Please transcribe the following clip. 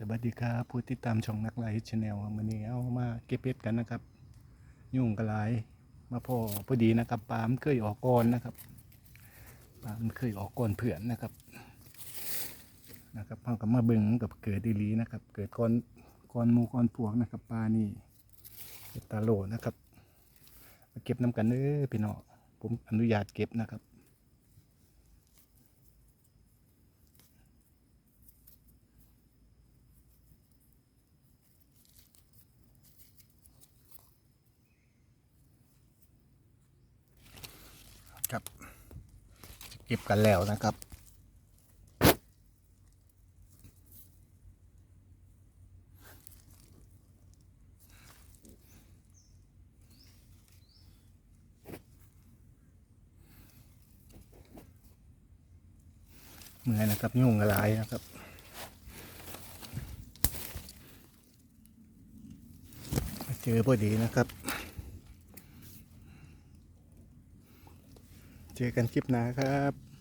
สวัสดีครับผู้ติดตามช่องนักไลฟ์ชาแนลวันนี้เอามาเก็บเห็ดกันนะครับ ยุ่งกระไรมาพอพอดีนะครับปลามเคยออกก่อนนะครับปลามเคยออกก่อนเผื่อนนะครับนะครับเฮากับมาเบิงกับเกิดดีลีนะครับ เกิดก่อนก่อนมูก่อนพวกนะครับปลานี่เห็ดตาโลนะครับ มาเก็บน้ำกันเด้อพี่น้องผมอนุญาตเก็บนะครับ ครับเก็บกันแล้วนะครับเมื่อยนะครับยุ่งอะไรนะครับเจอพอดีนะครับ เจอกันคลิปหน้าครับ